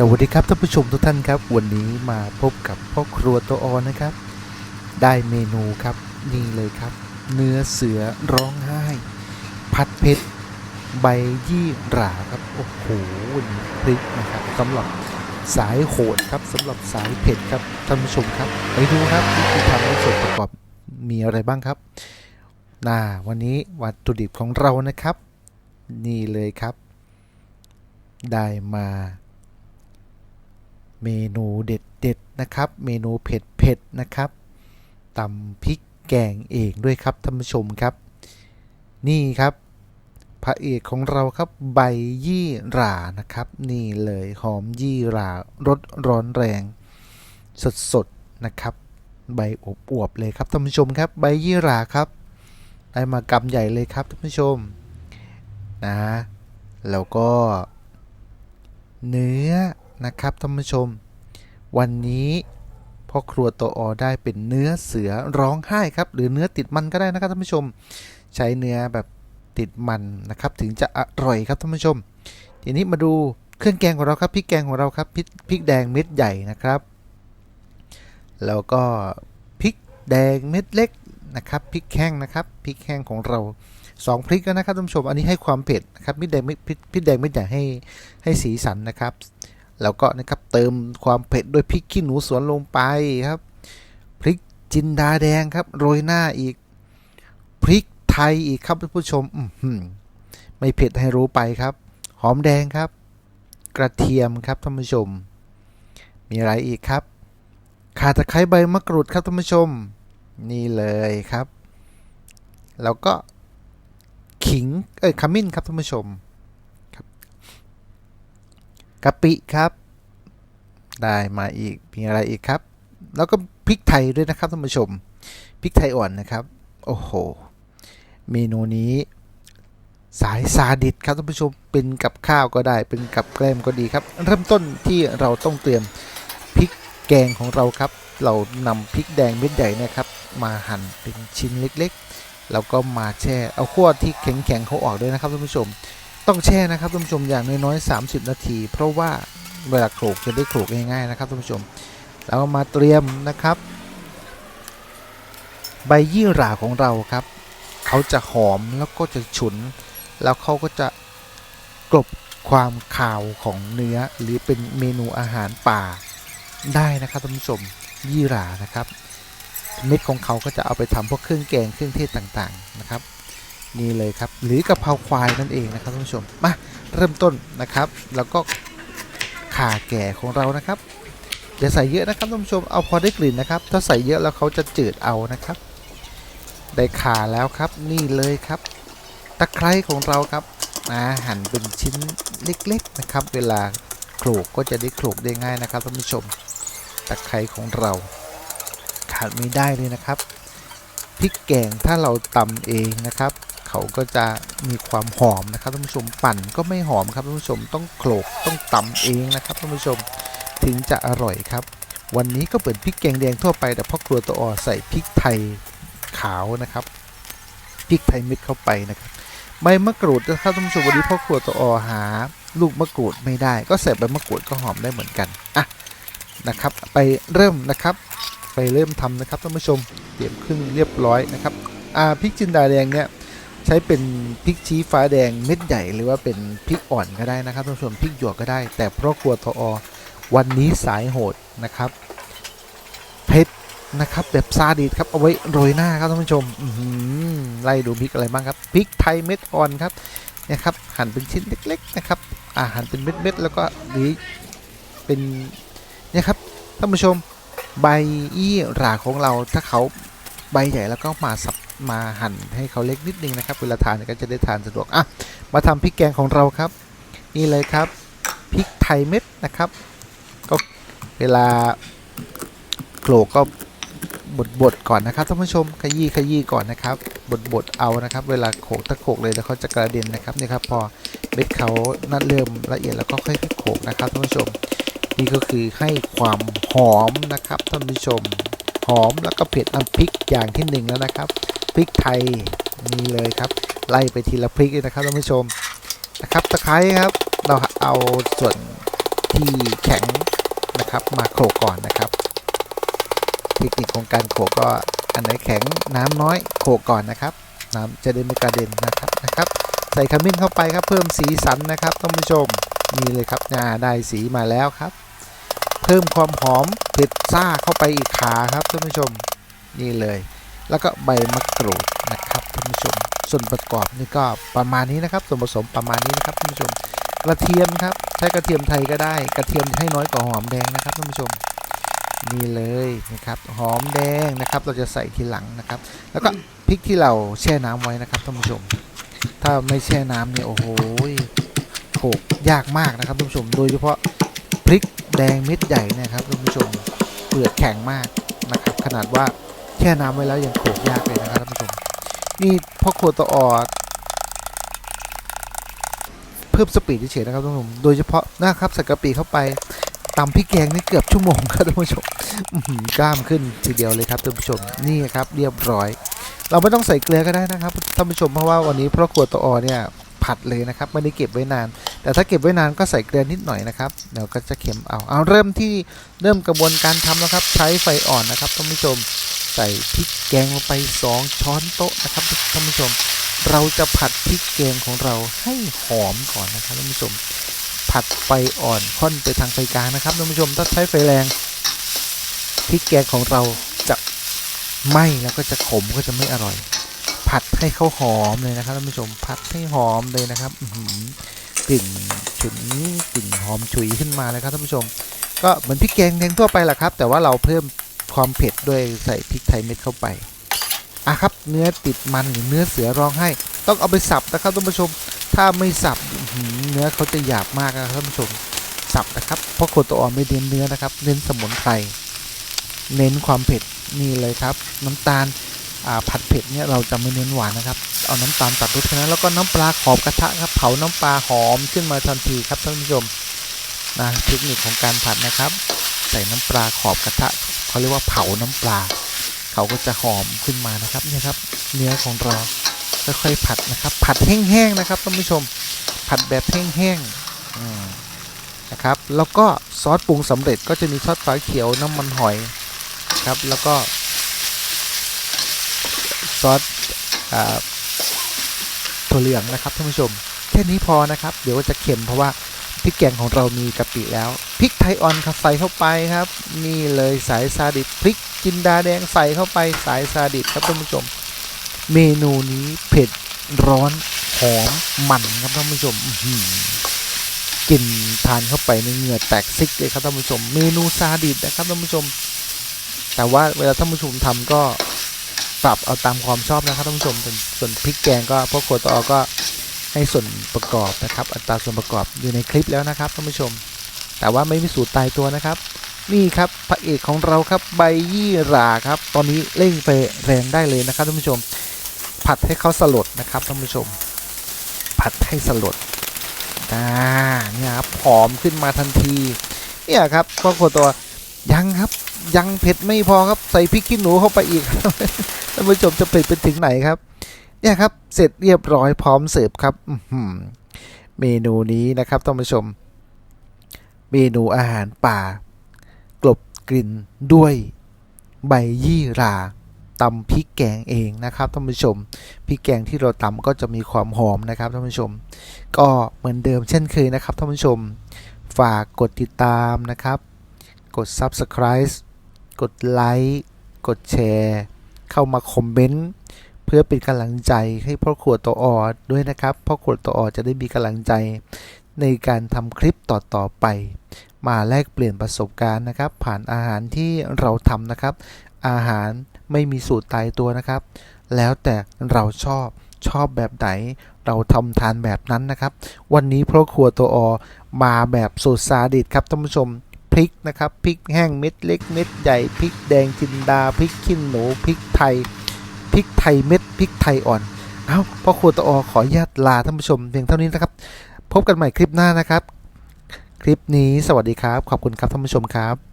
สวัสดีครับท่านผู้ชมทุกท่านครับ วันนี้มาพบกับพ่อครัวตัวออนนะครับ ได้เมนูครับนี่เลยครับ เนื้อเสือร้องไห้ ผัดเผ็ดใบยี่หร่าครับโอ้โหพริกนะครับสำหรับสายโหดครับสำหรับสายเผ็ดครับท่านผู้ชมครับ ไปดูครับวิธีทำและส่วนประกอบมีอะไรบ้างครับน่าวันนี้วัตถุดิบของเรานะครับ นี่เลยครับ ได้มา เมนูเด็ดๆนะครับ เมนูเผ็ดๆนะครับตำพริกแกงเองด้วยครับท่านผู้ชมครับ นี่ครับ พระเอกของเราครับใบยี่หร่านะครับ นี่เลยหอมยี่หร่ารสร้อนแรง สดๆนะครับ ใบอวบๆเลยครับท่านผู้ชมครับใบยี่หร่าครับได้มากำใหญ่เลยครับท่านผู้ชมนะแล้วก็ เนื้อ นะครับท่านผู้ชม วันนี้พ่อครัวตัวอได้เป็นเนื้อเสือร้องไห้ครับ หรือเนื้อติดมันก็ได้นะครับท่านผู้ชม ใช้เนื้อแบบติดมันนะครับ ถึงจะอร่อยครับท่านผู้ชม ทีนี้มาดูเครื่องแกงของเราครับพริกแกงของเราครับพริกพริกแดงเม็ดใหญ่นะครับ แล้วก็พริกแดงเม็ดเล็กนะครับพริกแห้งนะครับพริกแห้งของเราสองพริกแล้วนะครับท่านผู้ชมอันนี้ให้ความเผ็ดนะครับพริกแดงเม็ดพริกแดงเม็ดใหญ่ให้ให้สีสันนะครับ แล้วก็นะครับเติมความเผ็ดด้วยพริกขี้หนูสวนลงไปครับ พริกจินดาแดงครับ โรยหน้าอีก พริกไทยอีกครับท่านผู้ชมไม่เผ็ดให้รู้ไปครับ หอมแดงครับ กระเทียมครับท่านผู้ชม มีอะไรอีกครับข่าตะไคร้ใบมะกรูดครับท่านผู้ชม นี่เลยครับ แล้วก็ขิงเอ้ยขมิ้นครับท่านผู้ชม กะปิครับ ได้มาอีกมีอะไรอีกครับ แล้วก็พริกไทยด้วยนะครับท่านผู้ชมพริกไทยอ่อนนะครับ โอ้โห เมนูนี้ สายซาดิสครับท่านผู้ชมเป็นกับข้าวก็ได้ เป็นกับแกล้มก็ดีครับ เริ่มต้นที่เราต้องเตรียมพริกแกงของเราครับ เรานำพริกแดงเม็ดใหญ่นะครับ มาหั่นเป็นชิ้นเล็กๆ แล้วก็มาแช่เอาขั้วที่แข็งๆเขาออกด้วยนะครับท่านผู้ชม ต้องแช่นะครับท่านผู้ชมอย่างน้อยๆ30 นาที เพราะว่าเวลาโขลกจะได้โขลกง่ายๆนะครับท่านผู้ชมแล้วมาเตรียมนะครับ ใบยี่หร่าของเราครับ เขาจะหอมแล้วก็จะฉุน แล้วเขาก็จะกลบความขาวของเนื้อหรือเป็นเมนูอาหารป่าได้นะครับท่านผู้ชมยี่หร่านะครับ เม็ดของเขาก็จะเอาไปทำพวกเครื่องแกงเครื่องเทศต่างๆนะครับ นี่เลยครับ หรือกะเพราควายนั่นเองนะครับท่านผู้ชมมาเริ่มต้นนะครับ แล้วก็ข่าแก่ของเรานะครับอย่าใส่เยอะนะครับท่านผู้ชมเอาพอได้กลิ่นนะครับ ถ้าใส่เยอะแล้วเขาจะจืดเอานะครับ ได้ข่าแล้วครับนี่เลยครับตะไคร้ของเราครับนะหั่นเป็นชิ้นเล็กๆนะครับ เวลาโขลกก็จะได้โขลกได้ง่ายนะครับท่านผู้ชมตะไคร้ของเรา ขาดไม่ได้เลยนะครับพริกแกงถ้าเราตำเองนะครับ เขาก็จะมีความหอมนะครับท่านผู้ชมปั่นก็ไม่หอมครับท่านผู้ชมต้องโขลกต้องตำเองนะครับท่านผู้ชมถึงจะอร่อยครับ วันนี้ก็เปิดพริกแกงแดงทั่วไปแต่พ่อครัวตัวออใส่พริกไทยขาวนะครับพริกไทยเม็ดเข้าไปนะครับใบมะกรูดนะครับท่านผู้ชมวันนี้พ่อครัวตัวออหา ลูกมะกรูดไม่ได้ ก็ใส่ใบมะกรูดก็หอมได้เหมือนกันอะนะครับ ไปเริ่มนะครับ ไปเริ่มทำนะครับท่านผู้ชมเตรียมเครื่องเรียบร้อยนะครับอ่าพริกจินดาแดงเนี่ย ใช้เป็นพริกชี้ฟ้าแดงเม็ดใหญ่หรือว่าเป็นพริกอ่อนก็ได้นะครับท่านผู้ชมพริกหยวกก็ได้ แต่เพราะครัวทออวันนี้สายโหดนะครับเผ็ดนะครับแบบซาดิสครับเอาไว้โรยหน้าครับท่านผู้ชมอื้อหือไล่ดูพริกอะไรบ้างครับพริกไทยเม็ดอ่อนครับนี่ยครับหั่นเป็นชิ้นเล็ก ๆนะครับอ่าหั่นเป็นเม็ดๆแล้วก็หรือเป็นเนี่ยครับท่านผู้ชมใบอี้หราของเราถ้าเขาใบใหญ่แล้วก็มาสับ มาหั่นให้เขาเล็กนิดนึงนะครับเวลาทานก็จะได้ทานสะดวกอะมาทำพริกแกงของเราครับ นี่เลยครับพริกไทยเม็ดนะครับ ก็เวลาโขลกก็บดบดๆก่อนนะครับท่านผู้ชมขยี้ขยี้ก่อนนะครับบดบดๆเอานะครับ เวลาโขกถ้าโขกเลยแล้วเขาจะกระเด็นนะครับนี่ครับพอเม็ดเขานั่นเริ่มละเอียดแล้วก็ค่อยๆโขกนะครับท่านผู้ชม นี่ก็คือให้ความหอมนะครับท่านผู้ชม หอมแล้วก็เผ็ดน้ำพริกอย่างที่หนึ่งแล้วนะครับ ริกไทยนี่เลยครับ ไล่ไปทีละพริกนะครับท่านผู้ชมนะครับตะไคร้ครับเราเอาส่วนที่แข็งนะครับมาโขลกก่อนนะครับเทคนิคของการโขลกก็อันไหนแข็งน้ำน้อยโขลกก่อนนะครับ น้ำจะได้ไม่กระเด็นนะครับนะครับ ใส่ขมิ้นเข้าไปครับเพิ่มสีสันนะครับท่านผู้ชมนี่เลยครับอ่าได้สีมาแล้วครับ เพิ่มความหอมเผ็ดซ่าเข้าไปอีกขาครับท่านผู้ชมนี่เลย แล้วก็ใบมะกรูดนะครับท่านผู้ชม ส่วนประกอบนี่ก็ประมาณนี้นะครับ ส่วนผสมประมาณนี้นะครับท่านผู้ชม กระเทียมครับ ใช้กระเทียมไทยก็ได้ กระเทียมให้น้อยกว่าหอมแดงนะครับท่านผู้ชมนี่เลยนะครับหอมแดงนะครับ เราจะใส่ทีหลังนะครับ แล้วก็พริกที่เราแช่น้ำไว้นะครับท่านผู้ชม ถ้าไม่แช่น้ำเนี่ยโอ้โหโขกยากมากนะครับท่านผู้ชม โดยเฉพาะพริกแดงเม็ดใหญ่นะครับท่านผู้ชมเปลือกแข็งมากนะครับ ขนาดว่า แช่น้ำไว้แล้วยังโขกยากเลยนะครับท่านผู้ชมนี่พ่อครัวตออดเพิ่มสปีดเฉยๆนะครับท่านผู้ชมโดยเฉพาะนะครับใส่กะปิเข้าไปตำพริกแกงนี่เกือบชั่วโมงครับท่านผู้ชมกล้ามขึ้นทีเดียวเลยครับท่านผู้ชมนี่ครับเรียบร้อย เราไม่ต้องใส่เกลือก็ได้นะครับท่านผู้ชมเพราะว่าวันนี้พ่อครัวตะออเนี่ยผัดเลยนะครับไม่ได้เก็บไว้นาน แต่ถ้าเก็บไว้นานก็ใส่เกลือนิดหน่อยนะครับเดี๋ยวก็จะเค็มเอาเอาเริ่มที่เริ่มกระบวนการทำแล้วครับ ใช้ไฟอ่อนนะครับท่านผู้ชม ใส่พริกแกงลงไป 2 ช้อนโต๊ะนะครับท่านผู้ชม เราจะผัดพริกแกงของเราให้หอมก่อนนะครับท่านผู้ชม ผัดไฟอ่อนค่อนไปทางไฟกลางนะครับท่านผู้ชมถ้าใช้ไฟแรงพริกแกงของเราจะไหม้แล้วก็จะขมก็จะไม่อร่อย ผัดให้เขาหอมเลยนะครับท่านผู้ชมผัดให้หอมเลยนะครับอื้อหือกลิ่นฉุนกลิ่นหอมฉุยขึ้นมาเลยครับท่านผู้ชม ก็เหมือนพริกแกงแดงทั่วไปแหละครับ แต่ว่าเราเพิ่ม ความเผ็ดด้วยใส่พริกไทยเม็ดเข้าไปอะครับเนื้อติดมันหรือเนื้อเสือร้องไห้ต้องเอาไปสับนะครับท่านผู้ชม ถ้าไม่สับหือเนื้อเขาจะหยาบมากนะครับท่านผู้ชมสับนะครับเพราะโคตรอ่อนไม่เน้นเนื้อนะครับ เน้นสมุนไพรเน้นความเผ็ดนี่เลยครับ น้ำตาลผัดเผ็ดเนี่ยเราจะไม่เน้นหวานนะครับ เอาน้ำตาลตัดรสนั้นแล้วก็น้ำปลาขอบกระทะครับ เผาน้ำปลาหอมขึ้นมาทันทีครับท่านผู้ชมนะเทคนิคของการผัดนะครับ ใส่น้ำปลาขอบกระทะ เขาเรียกว่าเผาน้ำปลาเขาก็จะหอมขึ้นมานะครับเนี่ยครับ เนื้อของเราค่อยๆผัดนะครับ ผัดแห้งๆนะครับท่านผู้ชมผัดแบบแห้งๆนะครับ แล้วก็ซอสปรุงสำเร็จก็จะมีซอสฝาเขียวน้ำมันหอยครับ แล้วก็ซอสอถั่วเหลืองนะครับท่านผู้ชมแค่นี้พอนะครับ เดี๋ยวจะเค็มเพราะว่า ริกแกงของเรามีกะปิแล้วพริกไทยอ่อนครับใส่เข้าไปครับ นี่เลยสายซาดิสพริกจินดาแดงใส่เข้าไปสายซาดิสครับท่านผู้ชม เมนูนี้เผ็ดร้อนหอมมันครับท่านผู้ชมกลิ่นทานเข้าไปในเหงื่อแตกซิกเลยครับท่านผู้ชม เมนูซาดิสนะครับท่านผู้ชม แต่ว่าเวลาท่านผู้ชมทำก็ปรับเอาตามความชอบนะครับท่านผู้ชมส่วนพริกแกงก็พวกโคตอก็ ให้ส่วนประกอบนะครับ อัตราส่วนประกอบอยู่ในคลิปแล้วนะครับท่านผู้ชม แต่ว่าไม่มีสูตรตายตัวนะครับ นี่ครับพระเอกของเราครับใบยี่หราครับ ตอนนี้เร่งไปแรงได้เลยนะครับท่านผู้ชม ผัดให้เขาสลดนะครับท่านผู้ชม ผัดให้สลดอ่าเนี่ยครับหอมขึ้นมาทันทีเนี่ยครับพ่อโคตัวยังครับยังเผ็ดไม่พอครับใส่พริกขี้หนูเข้าไปอีกท่านผู้ชมจะเผ็ดไปถึงไหนครับ เนี่ยครับ เสร็จเรียบร้อยพร้อมเสิร์ฟครับเมนูนี้นะครับท่านผู้ชม เมนูอาหารป่ากลบกลิ่นด้วยใบยี่หราตำพริกแกงเองนะครับท่านผู้ชมพริกแกงที่เราตำก็จะมีความหอมนะครับท่านผู้ชม ก็เหมือนเดิมเช่นเคยนะครับท่านผู้ชม ฝากกดติดตามนะครับ กด Subscribe กดไลค์กดแชร์ เข้ามาคอมเมนต์ เพื่อเป็นกำลังใจให้พ่อขวดตัวออดด้วยนะครับพ่อขวดตัวออดจะได้มีกำลังใจ ในการทำคลิปต่อๆไป มาแลกเปลี่ยนประสบการณ์นะครับ ผ่านอาหารที่เราทำนะครับ อาหารไม่มีสูตรตายตัวนะครับ แล้วแต่เราชอบชอบแบบไหน เราทำทานแบบนั้นนะครับ วันนี้พ่อครัวตัวอมาแบบสูตรซาดิสครับท่านผู้ชมพริกนะครับพริกแห้งเม็ดเล็กเม็ดใหญ่พริกแดงจินดาพริกขี้หนูพริกไทย ริกไทยเม็ดพริกไทยอ่อน เอ้าพ่อครัวตะอขออนุญาตลาท่านผู้ชมเพียงเท่านี้นะครับ พบกันใหม่คลิปหน้านะครับ คลิปนี้สวัสดีครับ ขอบคุณครับท่านผู้ชมครับ